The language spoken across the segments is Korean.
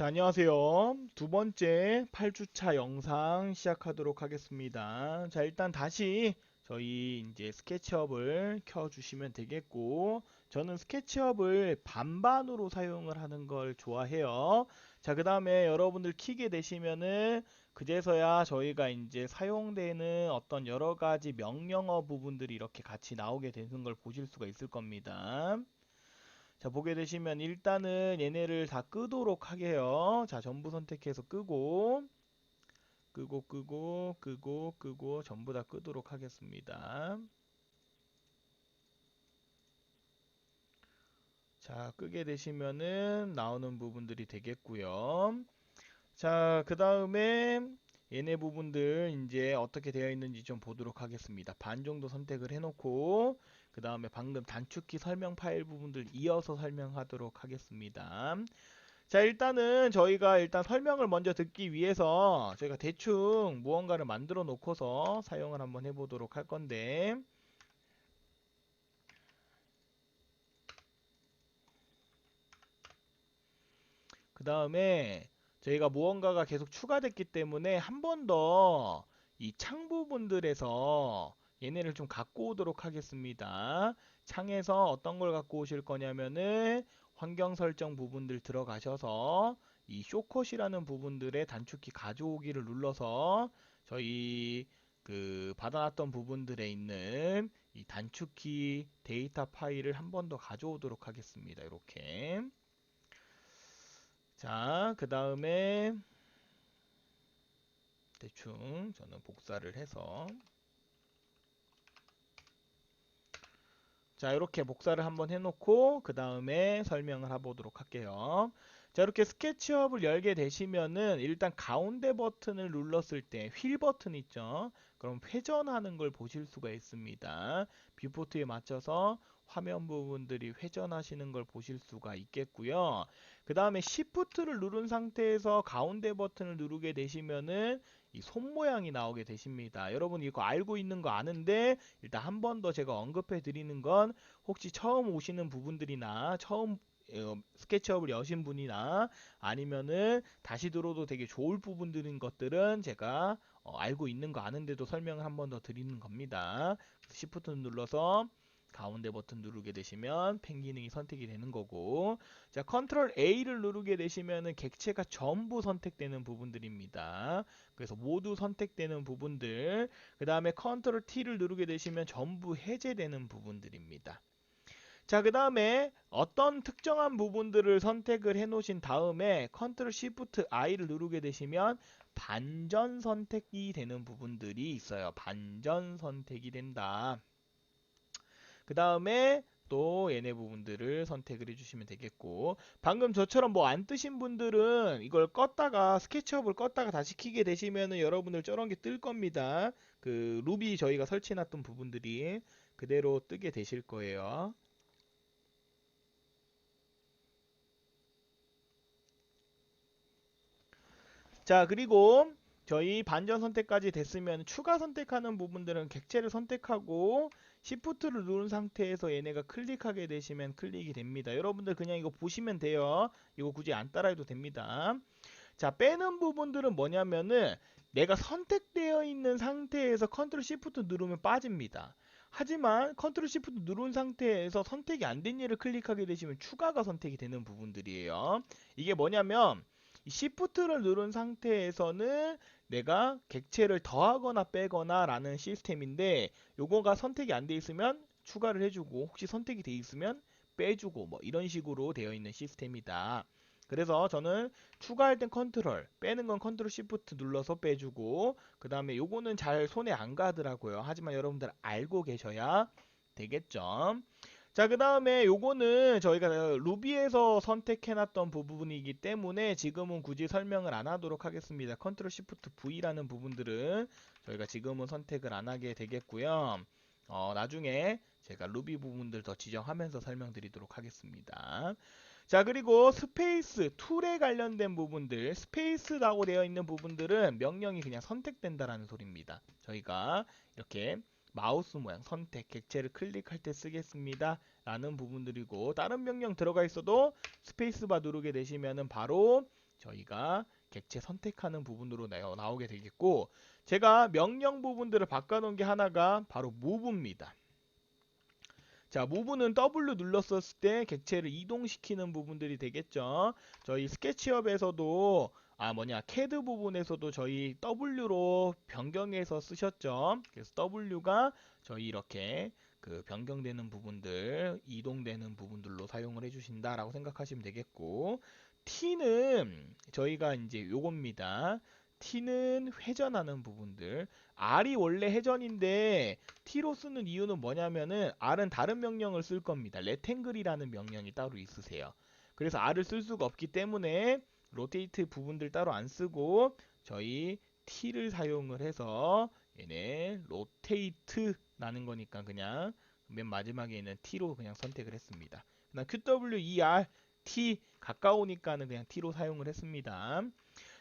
자, 안녕하세요. 두 번째 8주차 영상 시작하도록 하겠습니다. 자, 일단 다시 저희 이제 스케치업을 켜주시면 되겠고, 저는 스케치업을 반반으로 사용을 하는 걸 좋아해요. 자, 그 다음에 여러분들 키게 되시면은 그제서야 저희가 이제 사용되는 어떤 여러 가지 명령어 부분들이 이렇게 같이 나오게 되는 걸 보실 수가 있을 겁니다. 자 보게 되시면 일단은 얘네를 다 끄도록 하게요. 자 전부 선택해서 끄고 끄고 끄고 끄고 끄고 전부 다 끄도록 하겠습니다. 자 끄게 되시면은 나오는 부분들이 되겠고요. 자 그 다음에 얘네 부분들 이제 어떻게 되어 있는지 좀 보도록 하겠습니다. 반 정도 선택을 해놓고 그 다음에 방금 단축키 설명 파일 부분들 이어서 설명하도록 하겠습니다. 자 일단은 저희가 일단 설명을 먼저 듣기 위해서 저희가 대충 무언가를 만들어 놓고서 사용을 한번 해보도록 할 건데 그 다음에 저희가 무언가가 계속 추가됐기 때문에 한 번 더 이 창 부분들에서 얘네를 좀 갖고 오도록 하겠습니다. 창에서 어떤 걸 갖고 오실 거냐면은 환경 설정 부분들 들어가셔서 이 쇼컷이라는 부분들의 단축키 가져오기를 눌러서 저희 그 받아놨던 부분들에 있는 이 단축키 데이터 파일을 한 번 더 가져오도록 하겠습니다. 이렇게 자, 그 다음에 대충 저는 복사를 해서 자 이렇게 복사를 한번 해놓고 그 다음에 설명을 해보도록 할게요. 자 이렇게 스케치업을 열게 되시면은 일단 가운데 버튼을 눌렀을 때 휠 버튼 있죠? 그럼 회전하는 걸 보실 수가 있습니다. 뷰포트에 맞춰서 화면 부분들이 회전하시는 걸 보실 수가 있겠고요 그 다음에 Shift를 누른 상태에서 가운데 버튼을 누르게 되시면은 이 손 모양이 나오게 되십니다. 여러분 이거 알고 있는 거 아는데 일단 한 번 더 제가 언급해 드리는 건 혹시 처음 오시는 부분들이나 처음 어, 스케치업을 여신 분이나 아니면은 다시 들어도 되게 좋을 부분들인 것들은 제가 어, 알고 있는 거 아는데도 설명을 한 번 더 드리는 겁니다. 시프트 눌러서 가운데 버튼 누르게 되시면 펜 기능이 선택이 되는 거고 자 컨트롤 A를 누르게 되시면은 객체가 전부 선택되는 부분들입니다 그래서 모두 선택되는 부분들 그 다음에 컨트롤 T를 누르게 되시면 전부 해제되는 부분들입니다 자, 그 다음에 어떤 특정한 부분들을 선택을 해 놓으신 다음에 컨트롤 시프트 I를 누르게 되시면 반전 선택이 되는 부분들이 있어요. 반전 선택이 된다. 그 다음에 또 얘네 부분들을 선택을 해주시면 되겠고 방금 저처럼 뭐 안 뜨신 분들은 이걸 껐다가 스케치업을 껐다가 다시 키게 되시면은 여러분들 저런 게 뜰 겁니다. 그 루비 저희가 설치해 놨던 부분들이 그대로 뜨게 되실 거예요. 자 그리고 저희 반전 선택까지 됐으면 추가 선택하는 부분들은 객체를 선택하고 시프트를 누른 상태에서 얘네가 클릭하게 되시면 클릭이 됩니다. 여러분들 그냥 이거 보시면 돼요. 이거 굳이 안 따라해도 됩니다. 자 빼는 부분들은 뭐냐면은 내가 선택되어 있는 상태에서 컨트롤 시프트 누르면 빠집니다. 하지만 컨트롤 시프트 누른 상태에서 선택이 안 된 일을 클릭하게 되시면 추가가 선택이 되는 부분들이에요. 이게 뭐냐면 시프트를 누른 상태에서는 내가 객체를 더하거나 빼거나 라는 시스템인데 요거가 선택이 안 돼 있으면 추가를 해주고 혹시 선택이 돼 있으면 빼주고 뭐 이런 식으로 되어 있는 시스템이다. 그래서 저는 추가할 땐 컨트롤, 빼는 건 컨트롤 시프트 눌러서 빼주고 그 다음에 요거는 잘 손에 안 가더라고요. 하지만 여러분들 알고 계셔야 되겠죠. 자, 그 다음에 요거는 저희가 루비에서 선택해놨던 부분이기 때문에 지금은 굳이 설명을 안 하도록 하겠습니다. 컨트롤 시프트 V라는 부분들은 저희가 지금은 선택을 안 하게 되겠고요. 어, 나중에 제가 루비 부분들 더 지정하면서 설명드리도록 하겠습니다. 자 그리고 스페이스 툴에 관련된 부분들 스페이스라고 되어 있는 부분들은 명령이 그냥 선택된다라는 소리입니다. 저희가 이렇게 마우스 모양 선택 객체를 클릭할 때 쓰겠습니다 라는 부분들이고 다른 명령 들어가 있어도 스페이스바 누르게 되시면은 바로 저희가 객체 선택하는 부분으로 나- 나오게 되겠고 제가 명령 부분들을 바꿔놓은 게 하나가 바로 move입니다. 자, move는 W 눌렀었을 때 객체를 이동시키는 부분들이 되겠죠. 저희 스케치업에서도 아 뭐냐 CAD 부분에서도 저희 W로 변경해서 쓰셨죠. 그래서 W가 저희 이렇게 그 변경되는 부분들, 이동되는 부분들로 사용을 해주신다라고 생각하시면 되겠고 T는 저희가 이제 요겁니다. T는 회전하는 부분들. R이 원래 회전인데 T로 쓰는 이유는 뭐냐면은 R은 다른 명령을 쓸 겁니다. 레탱글이라는 명령이 따로 있으세요. 그래서 R을 쓸 수가 없기 때문에 로테이트 부분들 따로 안 쓰고 저희 T를 사용을 해서 얘네 로테이트라는 거니까 그냥 맨 마지막에 있는 T로 그냥 선택을 했습니다. 그다음 QWER T 가까우니까는 그냥 T로 사용을 했습니다.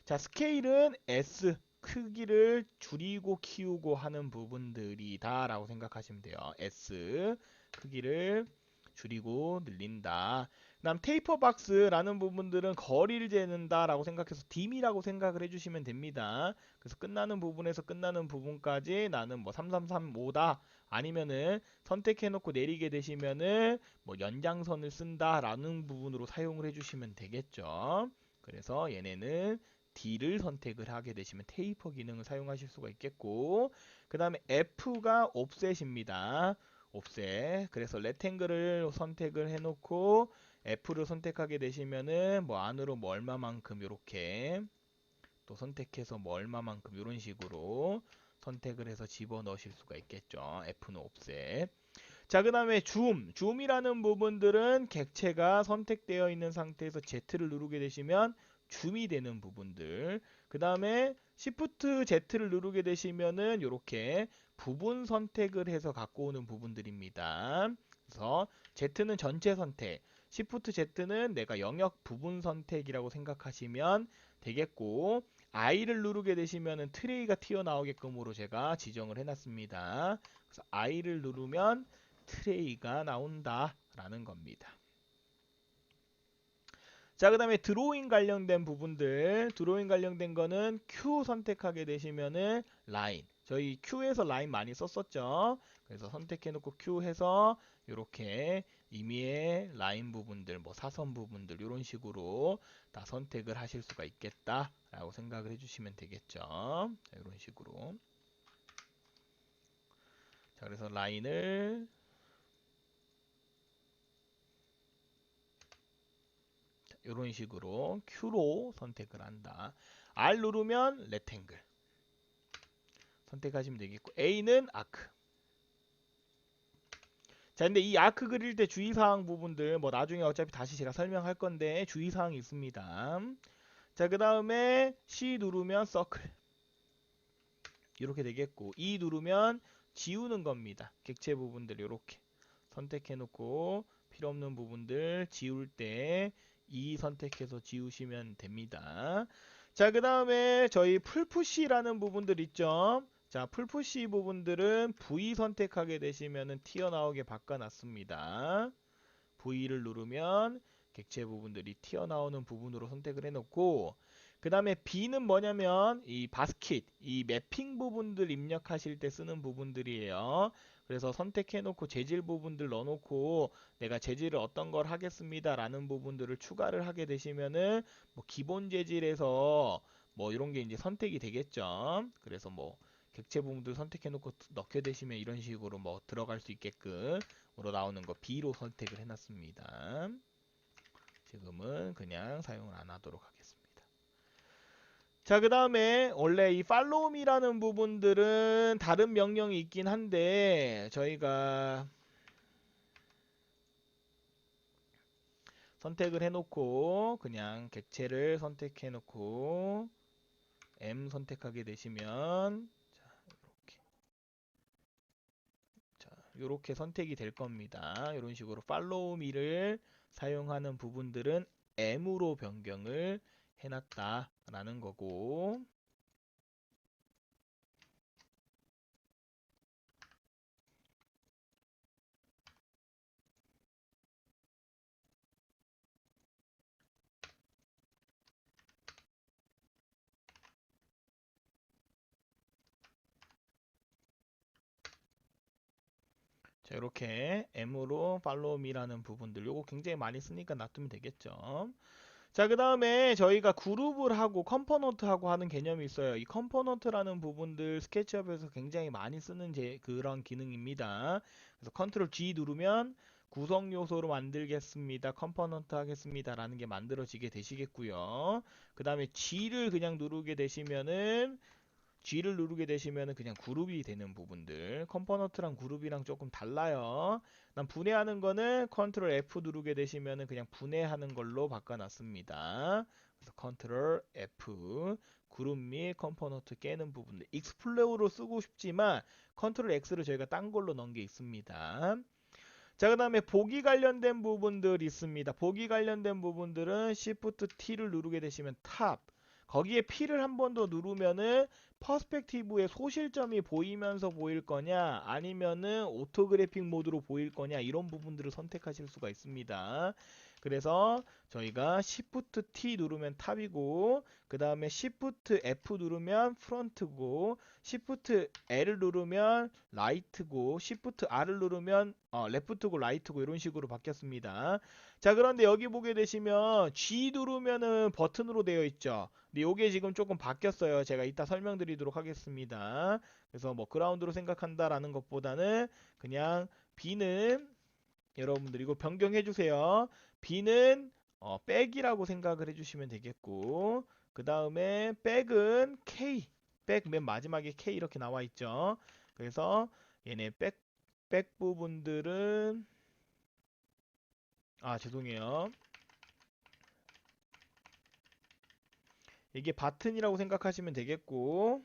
자, 스케일은 S 크기를 줄이고 키우고 하는 부분들이다 라고 생각하시면 돼요. S 크기를 줄이고 늘린다. 그다음 테이퍼 박스라는 부분들은 거리를 재는다라고 생각해서 딤이라고 생각을 해주시면 됩니다. 그래서 끝나는 부분에서 끝나는 부분까지 나는 뭐 3335다 아니면은 선택해놓고 내리게 되시면은 뭐 연장선을 쓴다라는 부분으로 사용을 해주시면 되겠죠. 그래서 얘네는 D를 선택을 하게 되시면 테이퍼 기능을 사용하실 수가 있겠고 그 다음에 F가 옵셋입니다. 옵셋 그래서 레탱글을 선택을 해놓고 F를 선택하게 되시면은 뭐 안으로 뭐 얼마만큼 이렇게 또 선택해서 뭐 얼마만큼 이런 식으로 선택을 해서 집어 넣으실 수가 있겠죠. F는 옵셋. 자, 그 다음에 줌. 줌이라는 부분들은 객체가 선택되어 있는 상태에서 Z를 누르게 되시면 줌이 되는 부분들. 그 다음에 Shift Z를 누르게 되시면은 이렇게 부분 선택을 해서 갖고 오는 부분들입니다. 그래서 Z는 전체 선택, Shift Z는 내가 영역 부분 선택이라고 생각하시면 되겠고 I를 누르게 되시면은 트레이가 튀어나오게끔으로 제가 지정을 해놨습니다. 그래서 I를 누르면 트레이가 나온다라는 겁니다. 자, 그 다음에 드로잉 관련된 부분들, 드로잉 관련된 거는 Q 선택하게 되시면은 라인. 저희 Q에서 라인 많이 썼었죠. 그래서 선택해놓고 Q 해서 이렇게 임의의 라인 부분들, 뭐 사선 부분들 이런 식으로 다 선택을 하실 수가 있겠다라고 생각을 해주시면 되겠죠. 자, 이런 식으로. 자, 그래서 라인을 이런 식으로 Q로 선택을 한다. R 누르면 레탱글 선택하시면 되겠고 A는 아크. 자, 근데 이 아크 그릴 때 주의사항 부분들 뭐 나중에 어차피 다시 제가 설명할 건데 주의사항이 있습니다. 자, 그 다음에 C 누르면 서클 이렇게 되겠고 E 누르면 지우는 겁니다. 객체 부분들 이렇게 선택해 놓고 필요 없는 부분들 지울 때 E 선택해서 지우시면 됩니다. 자, 그 다음에 저희 풀푸시라는 부분들 있죠. 자, 풀푸시 부분들은 V 선택하게 되시면은 튀어나오게 바꿔놨습니다. V를 누르면 객체 부분들이 튀어나오는 부분으로 선택을 해놓고 그 다음에 B는 뭐냐면 이 바스킷, 이 매핑 부분들 입력하실 때 쓰는 부분들이에요. 그래서 선택해놓고 재질 부분들 넣어놓고 내가 재질을 어떤 걸 하겠습니다 라는 부분들을 추가를 하게 되시면은 뭐 기본 재질에서 뭐 이런 게 이제 선택이 되겠죠. 그래서 뭐 객체 부분들 선택해놓고 넣게 되시면 이런 식으로 뭐 들어갈 수 있게끔으로 나오는 거 B로 선택을 해놨습니다. 지금은 그냥 사용을 안 하도록 하겠습니다. 자, 그 다음에 원래 이 팔로우미라는 부분들은 다른 명령이 있긴 한데 저희가 선택을 해놓고 그냥 객체를 선택해놓고 M 선택하게 되시면 자, 이렇게 자, 이렇게 선택이 될 겁니다. 이런 식으로 팔로우 미를 사용하는 부분들은 M으로 변경을 해놨다라는 거고 자, 이렇게 M으로 팔로우 미라는 부분들 요거 굉장히 많이 쓰니까 놔두면 되겠죠. 자, 그 다음에 저희가 그룹을 하고 컴포넌트하고 하는 개념이 있어요. 이 컴포넌트라는 부분들 스케치업에서 굉장히 많이 쓰는 제, 그런 기능입니다. 그래서 컨트롤 G 누르면 구성 요소로 만들겠습니다. 컴포넌트 하겠습니다. 라는 게 만들어지게 되시겠고요. 그 다음에 G를 그냥 누르게 되시면은 G를 누르게 되시면은 그냥 그룹이 되는 부분들 컴포넌트랑 그룹이랑 조금 달라요. 난 분해하는 거는 컨트롤 F 누르게 되시면은 그냥 분해하는 걸로 바꿔놨습니다. 그래서 컨트롤 F 그룹 및 컴포넌트 깨는 부분들 익스플로어로 쓰고 싶지만 컨트롤 X를 저희가 딴 걸로 넣은 게 있습니다. 자, 그 다음에 보기 관련된 부분들 있습니다. 보기 관련된 부분들은 Shift T를 누르게 되시면 탑. 거기에 P를 한 번 더 누르면은 퍼스펙티브의 소실점이 보이면서 보일 거냐 아니면은 오토그래픽 모드로 보일 거냐 이런 부분들을 선택하실 수가 있습니다. 그래서 저희가 Shift T 누르면 탑이고 그 다음에 Shift F 누르면 프런트고 Shift L 누르면 라이트고 Shift R을 누르면 어, 레프트고 라이트고 이런 식으로 바뀌었습니다. 자 그런데 여기 보게 되시면 G 누르면은 버튼으로 되어 있죠. 근데 요게 지금 조금 바뀌었어요. 제가 이따 설명드리도록 하겠습니다. 그래서 뭐 그라운드로 생각한다라는 것보다는 그냥 B는 여러분들 이거 변경해 주세요. B는 어, 백이라고 생각을 해주시면 되겠고 그 다음에 백은 K 백 맨 마지막에 K 이렇게 나와 있죠. 그래서 얘네 백, 백 부분들은 아 죄송해요. 이게 바튼이라고 생각하시면 되겠고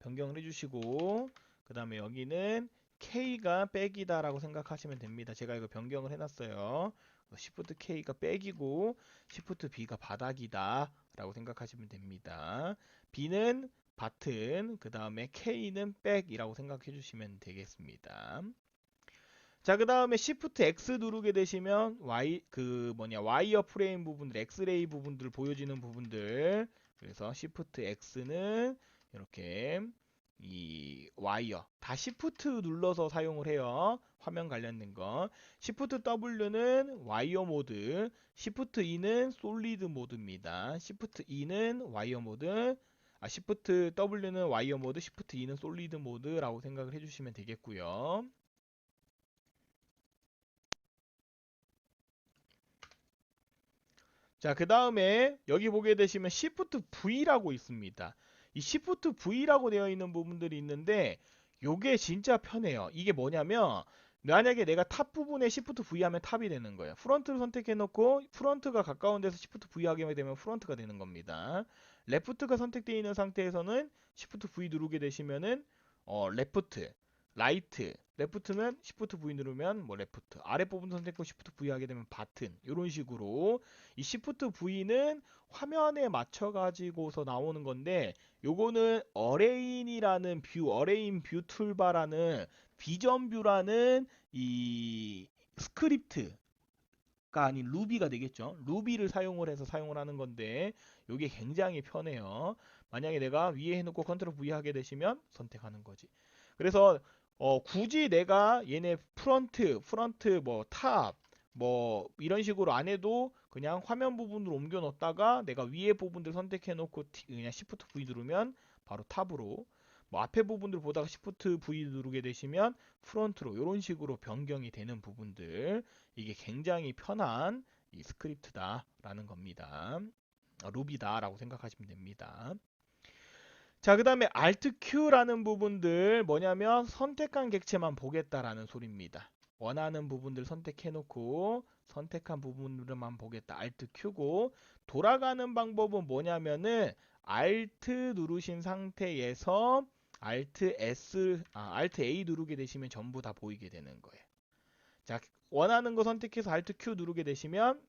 변경을 해주시고 그 다음에 여기는 K가 백이다 라고 생각하시면 됩니다. 제가 이거 변경을 해놨어요. Shift K가 백이고 Shift B가 바닥이다 라고 생각하시면 됩니다. B는 바튼 그 다음에 K는 백이라고 생각해 주시면 되겠습니다. 자, 그 다음에 Shift X 누르게 되시면 Y 그 뭐냐 와이어 프레임 부분들, 엑스레이 부분들 보여지는 부분들. 그래서 Shift X는 이렇게 이 와이어 다 Shift 눌러서 사용을 해요. 화면 관련된 거. Shift W는 와이어 모드, Shift E는 솔리드 모드입니다. Shift E는 와이어 모드, 아 Shift W는 와이어 모드, Shift E는 솔리드 모드라고 생각을 해주시면 되겠고요. 자, 그 다음에 여기 보게 되시면 Shift V라고 있습니다. 이 Shift V라고 되어 있는 부분들이 있는데 요게 진짜 편해요. 이게 뭐냐면 만약에 내가 탑 부분에 Shift V 하면 탑이 되는 거예요. 프런트를 선택해 놓고 프런트가 가까운 데서 Shift V 하게 되면 프런트가 되는 겁니다. 레프트가 선택되어 있는 상태에서는 Shift V 누르게 되시면은 어, 레프트, 라이트, 레프트면 Shift V 누르면 뭐 레프트, 아래 부분 선택하고 Shift V 하게 되면 바튼 이런 식으로 이 Shift V는 화면에 맞춰 가지고서 나오는 건데 요거는 어레인이라는 뷰, 어레인 뷰 툴바라는 비전 뷰라는 이 스크립트 가 아닌 루비가 되겠죠. 루비를 사용을 해서 사용을 하는 건데 요게 굉장히 편해요. 만약에 내가 위에 해놓고 컨트롤 V 하게 되시면 선택하는 거지. 그래서 어, 굳이 내가 얘네 프런트, 프런트 뭐 탑, 뭐 이런 식으로 안 해도 그냥 화면 부분을 옮겨 놓다가 내가 위에 부분들 선택해 놓고 그냥 Shift V 누르면 바로 탑으로 뭐 앞에 부분들 보다가 Shift V 누르게 되시면 프런트로 이런 식으로 변경이 되는 부분들 이게 굉장히 편한 이 스크립트다라는 겁니다. 어, 루비다라고 생각하시면 됩니다. 자, 그 다음에 Alt Q라는 부분들 뭐냐면 선택한 객체만 보겠다라는 소리입니다. 원하는 부분들 선택해 놓고 선택한 부분들만 보겠다. Alt Q고 돌아가는 방법은 뭐냐면은 Alt 누르신 상태에서 Alt S, 아, Alt A 누르게 되시면 전부 다 보이게 되는 거예요. 자, 원하는 거 선택해서 Alt Q 누르게 되시면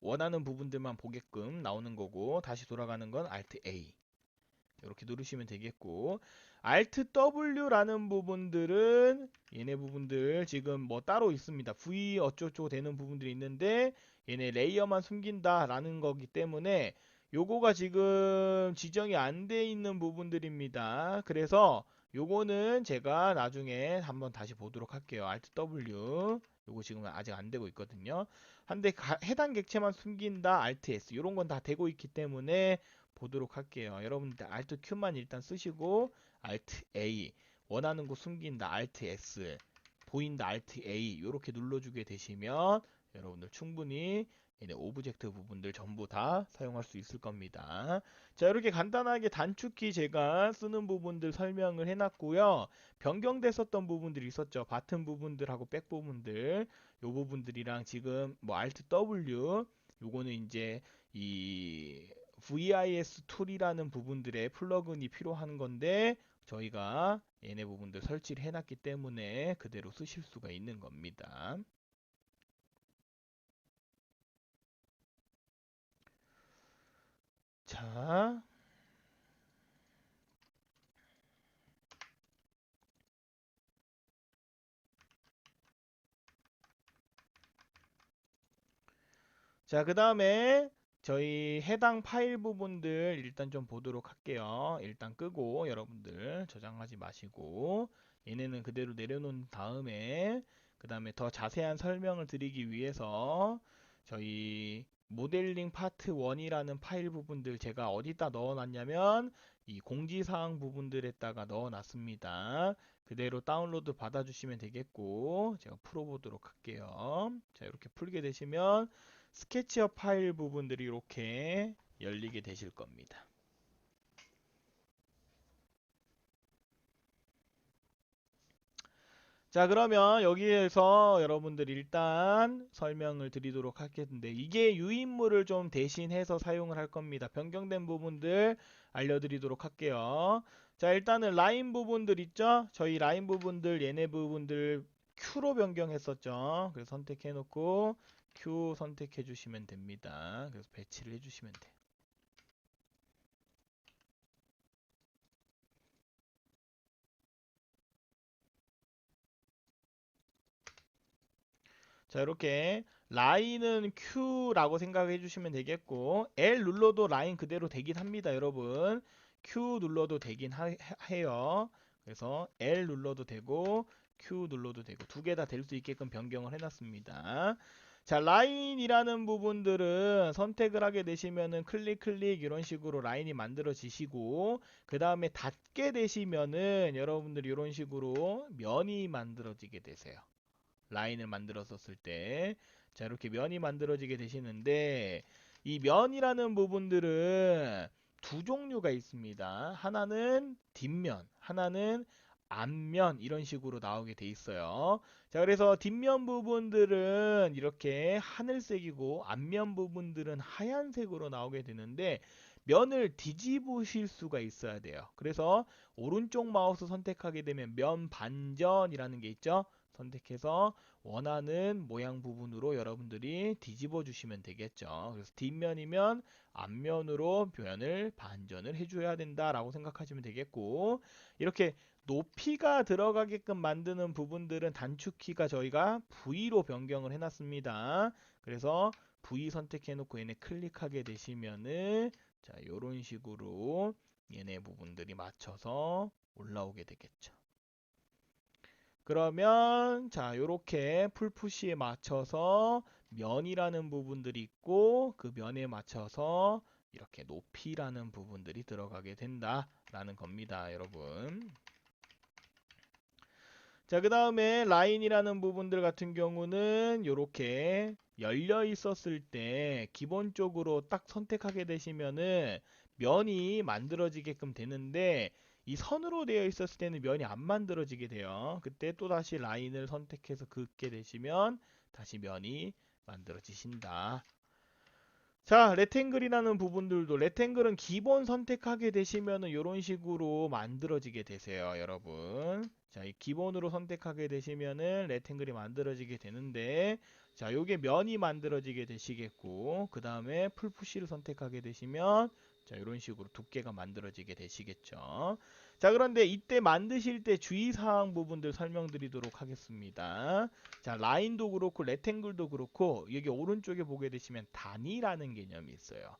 원하는 부분들만 보게끔 나오는 거고 다시 돌아가는 건 Alt A. 이렇게 누르시면 되겠고 Alt W라는 부분들은 얘네 부분들 지금 뭐 따로 있습니다. V 어쩌고 되는 부분들이 있는데 얘네 레이어만 숨긴다 라는 거기 때문에 요거가 지금 지정이 안 돼 있는 부분들입니다. 그래서 요거는 제가 나중에 한번 다시 보도록 할게요. Alt W. 요거 지금 아직 안 되고 있거든요. 한데 가- 해당 객체만 숨긴다 Alt S. 요런 건 다 되고 있기 때문에 보도록 할게요. 여러분들 Alt Q만 일단 쓰시고 Alt A. 원하는 곳 숨긴다 Alt S. 보인다 Alt A. 요렇게 눌러주게 되시면 여러분들 충분히 얘네 오브젝트 부분들 전부 다 사용할 수 있을 겁니다. 자, 이렇게 간단하게 단축키 제가 쓰는 부분들 설명을 해놨고요. 변경됐었던 부분들이 있었죠. 바튼 부분들하고 백 부분들, 요 부분들이랑 지금 뭐 Alt W, 요거는 이제 이 VIS 툴이라는 부분들의 플러그인이 필요한 건데 저희가 얘네 부분들 설치를 해놨기 때문에 그대로 쓰실 수가 있는 겁니다. 자, 자, 그 다음에 저희 해당 파일 부분들 일단 좀 보도록 할게요. 일단 끄고 여러분들 저장하지 마시고 얘네는 그대로 내려놓은 다음에 그 다음에 더 자세한 설명을 드리기 위해서 저희 모델링 파트 1이라는 파일 부분들 제가 어디다 넣어놨냐면 이 공지사항 부분들에다가 넣어놨습니다. 그대로 다운로드 받아주시면 되겠고 제가 풀어보도록 할게요. 자 이렇게 풀게 되시면 스케치업 파일 부분들이 이렇게 열리게 되실 겁니다. 자 그러면 여기에서 여러분들 일단 설명을 드리도록 하겠는데 이게 유인물을 좀 대신해서 사용을 할 겁니다. 변경된 부분들 알려드리도록 할게요. 자 일단은 라인 부분들 있죠? 저희 라인 부분들 얘네 부분들 Q로 변경했었죠. 그래서 선택해 놓고 Q 선택해 주시면 됩니다. 그래서 배치를 해 주시면 돼요. 자 이렇게 라인은 Q라고 생각해 주시면 되겠고 L 눌러도 라인 그대로 되긴 합니다 여러분 Q 눌러도 되긴 하, 해요 그래서 L 눌러도 되고 Q 눌러도 되고 두 개 다 될 수 있게끔 변경을 해놨습니다 자 라인이라는 부분들은 선택을 하게 되시면은 클릭 클릭 이런 식으로 라인이 만들어지시고 그 다음에 닫게 되시면은 여러분들이 이런 식으로 면이 만들어지게 되세요 라인을 만들었었을 때. 자, 이렇게 면이 만들어지게 되시는데, 이 면이라는 부분들은 두 종류가 있습니다. 하나는 뒷면, 하나는 앞면, 이런 식으로 나오게 돼 있어요. 자, 그래서 뒷면 부분들은 이렇게 하늘색이고, 앞면 부분들은 하얀색으로 나오게 되는데, 면을 뒤집으실 수가 있어야 돼요. 그래서 오른쪽 마우스 선택하게 되면 면 반전이라는 게 있죠. 선택해서 원하는 모양 부분으로 여러분들이 뒤집어 주시면 되겠죠. 그래서 뒷면이면 앞면으로 면을 반전을 해줘야 된다라고 생각하시면 되겠고 이렇게 높이가 들어가게끔 만드는 부분들은 단축키가 저희가 V로 변경을 해놨습니다. 그래서 V 선택해 놓고 얘네 클릭하게 되시면은 자 요런 식으로 얘네 부분들이 맞춰서 올라오게 되겠죠. 그러면 자 요렇게 풀푸시에 맞춰서 면이라는 부분들이 있고 그 면에 맞춰서 이렇게 높이라는 부분들이 들어가게 된다라는 겁니다 여러분 자 그 다음에 라인이라는 부분들 같은 경우는 이렇게 열려 있었을 때 기본적으로 딱 선택하게 되시면은 면이 만들어지게끔 되는데 이 선으로 되어 있었을 때는 면이 안 만들어지게 돼요. 그때 또 다시 라인을 선택해서 긋게 되시면 다시 면이 만들어지신다. 자, 레탱글이라는 부분들도 레탱글은 기본 선택하게 되시면은 이런 식으로 만들어지게 되세요, 여러분. 자, 이 기본으로 선택하게 되시면은 레탱글이 만들어지게 되는데 자, 요게 면이 만들어지게 되시겠고 그 다음에 풀푸시를 선택하게 되시면 자, 이런 식으로 두께가 만들어지게 되시겠죠. 자, 그런데 이때 만드실 때 주의사항 부분들 설명드리도록 하겠습니다. 자, 라인도 그렇고 레탱글도 그렇고 여기 오른쪽에 보게 되시면 단위라는 개념이 있어요.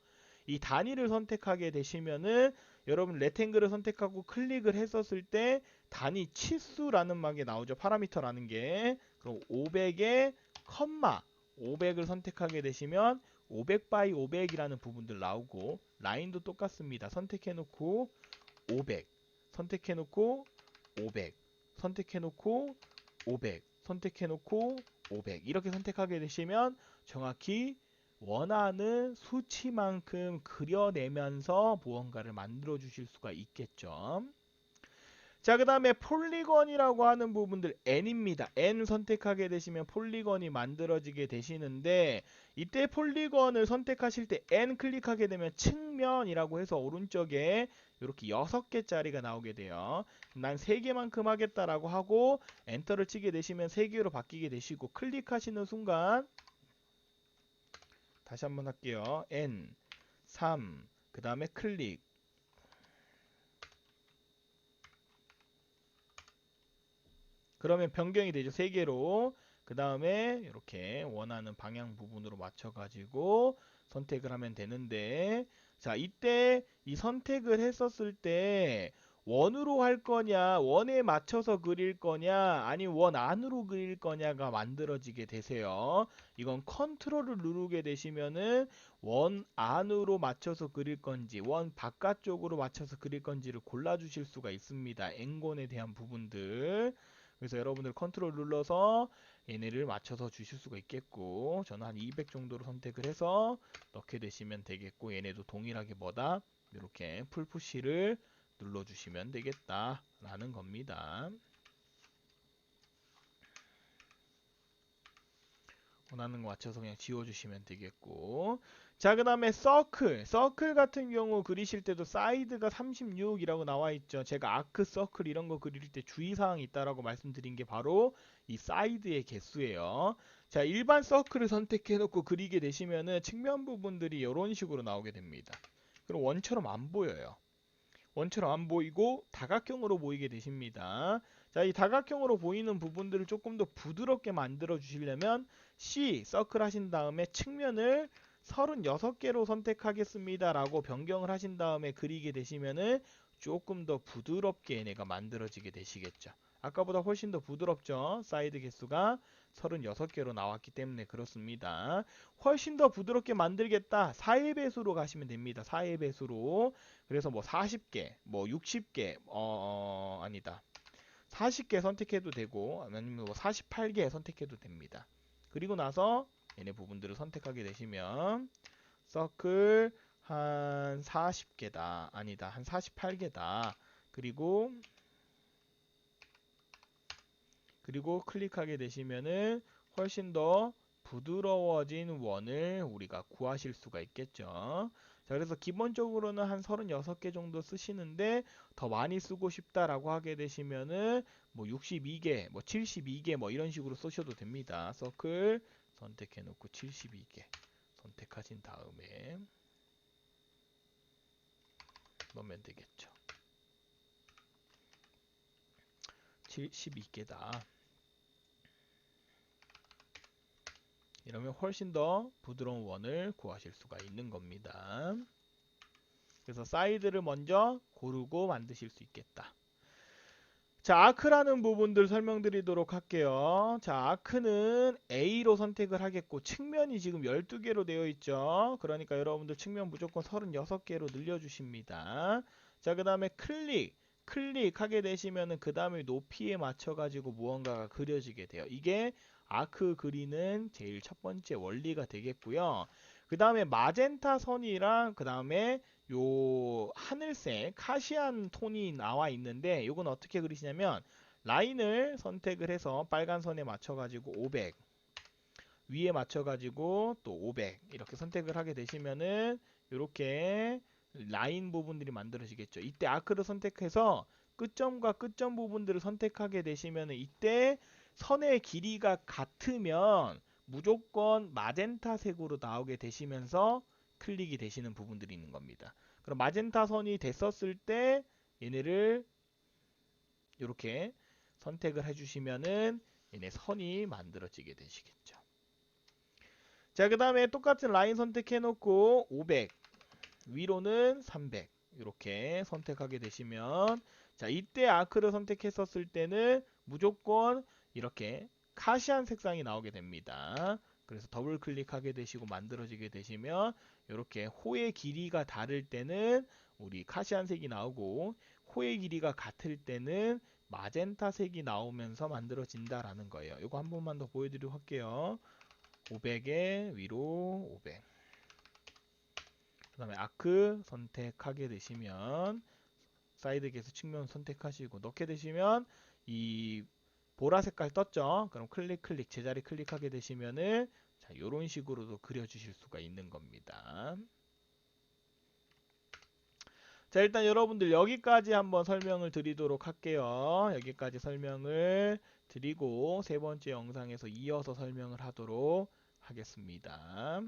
이 단위를 선택하게 되시면은 여러분 레탱글을 선택하고 클릭을 했었을 때 단위 치수라는 막이 나오죠. 파라미터라는 게. 그럼 500에 컴마 500을 선택하게 되시면 500 바이 500이라는 부분들 나오고 라인도 똑같습니다. 선택해 놓고 500 선택해 놓고 500 선택해 놓고 500 선택해 놓고 500 이렇게 선택하게 되시면 정확히 원하는 수치만큼 그려내면서 무언가를 만들어 주실 수가 있겠죠. 자, 그 다음에 폴리건이라고 하는 부분들 n입니다. n 선택하게 되시면 폴리건이 만들어지게 되시는데 이때 폴리건을 선택하실 때 n 클릭하게 되면 측면이라고 해서 오른쪽에 이렇게 6개짜리가 나오게 돼요. 난 3개만큼 하겠다라고 하고 엔터를 치게 되시면 3개로 바뀌게 되시고 클릭하시는 순간 다시 한번 할게요. n 3그 다음에 클릭 그러면 변경이 되죠. 3개로. 그 다음에 이렇게 원하는 방향 부분으로 맞춰가지고 선택을 하면 되는데 자 이때 이 선택을 했었을 때 원으로 할 거냐 원에 맞춰서 그릴 거냐 아니면 원 안으로 그릴 거냐가 만들어지게 되세요 이건 컨트롤을 누르게 되시면은 원 안으로 맞춰서 그릴 건지 원 바깥쪽으로 맞춰서 그릴 건지를 골라 주실 수가 있습니다 앵곤에 대한 부분들 그래서 여러분들 컨트롤 눌러서 얘네를 맞춰서 주실 수가 있겠고 저는 한 200 정도로 선택을 해서 넣게 되시면 되겠고 얘네도 동일하게 뭐다 이렇게 풀푸시를 눌러주시면 되겠다라는 겁니다. 원하는 거 맞춰서 그냥 지워주시면 되겠고. 자 그 다음에 서클. 서클 같은 경우 그리실 때도 사이드가 36이라고 나와 있죠. 제가 아크 서클 이런 거 그릴 때 주의사항이 있다라고 말씀드린 게 바로 이 사이드의 개수예요. 자 일반 서클을 선택해 놓고 그리게 되시면은 측면 부분들이 이런 식으로 나오게 됩니다. 그럼 원처럼 안 보여요. 원처럼 안 보이고 다각형으로 보이게 되십니다 자, 이 다각형으로 보이는 부분들을 조금 더 부드럽게 만들어 주시려면 C 서클 하신 다음에 측면을 36개로 선택하겠습니다 라고 변경을 하신 다음에 그리게 되시면은 조금 더 부드럽게 얘네가 만들어지게 되시겠죠. 아까보다 훨씬 더 부드럽죠. 사이드 개수가 36개로 나왔기 때문에 그렇습니다. 훨씬 더 부드럽게 만들겠다. 4의 배수로 가시면 됩니다. 4의 배수로. 그래서 뭐 40개, 뭐 60개, 어, 어 아니다. 40개 선택해도 되고 아니면 뭐 48개 선택해도 됩니다. 그리고 나서 얘네 부분들을 선택하게 되시면 서클 한 40개다. 아니다. 한 48개다. 그리고 그리고 클릭하게 되시면은 훨씬 더 부드러워진 원을 우리가 구하실 수가 있겠죠. 자, 그래서 기본적으로는 한 36개 정도 쓰시는데 더 많이 쓰고 싶다라고 하게 되시면은 뭐 62개, 뭐 72개 뭐 이런 식으로 쓰셔도 됩니다. 서클 선택해 놓고 72개 선택하신 다음에 넣으면 되겠죠. 72개다. 이러면 훨씬 더 부드러운 원을 구하실 수가 있는 겁니다. 그래서 사이드를 먼저 고르고 만드실 수 있겠다. 자, 아크라는 부분들 설명드리도록 할게요. 자, 아크는 A로 선택을 하겠고 측면이 지금 12개로 되어 있죠. 그러니까 여러분들 측면 무조건 36개로 늘려주십니다. 자, 그 다음에 클릭. 클릭하게 되시면은 그 다음에 높이에 맞춰 가지고 무언가가 그려지게 돼요. 이게 아크 그리는 제일 첫 번째 원리가 되겠고요. 그 다음에 마젠타 선이랑 그 다음에 요 하늘색 카시안 톤이 나와 있는데 요건 어떻게 그리시냐면 라인을 선택을 해서 빨간 선에 맞춰 가지고 500 위에 맞춰 가지고 또 500 이렇게 선택을 하게 되시면은 이렇게 라인 부분들이 만들어지겠죠. 이때 아크를 선택해서 끝점과 끝점 부분들을 선택하게 되시면은 이때 선의 길이가 같으면 무조건 마젠타 색으로 나오게 되시면서 클릭이 되시는 부분들이 있는 겁니다. 그럼 마젠타 선이 됐었을 때 얘네를 이렇게 선택을 해주시면은 얘네 선이 만들어지게 되시겠죠. 자, 그 다음에 똑같은 라인 선택해 놓고 500 위로는 300 이렇게 선택하게 되시면 자 이때 아크를 선택했었을 때는 무조건 이렇게 카시안 색상이 나오게 됩니다. 그래서 더블 클릭하게 되시고 만들어지게 되시면 이렇게 호의 길이가 다를 때는 우리 카시안 색이 나오고 호의 길이가 같을 때는 마젠타 색이 나오면서 만들어진다라는 거예요. 이거 한 번만 더 보여드리도록 할게요. 500에 위로 500. 그 다음에 아크 선택하게 되시면 사이드 계수 측면 선택하시고 넣게 되시면 이 보라 색깔 떴죠. 그럼 클릭 클릭 제자리 클릭하게 되시면은 자 이런 식으로도 그려 주실 수가 있는 겁니다. 자 일단 여러분들 여기까지 한번 설명을 드리도록 할게요. 여기까지 설명을 드리고 세 번째 영상에서 이어서 설명을 하도록 하겠습니다.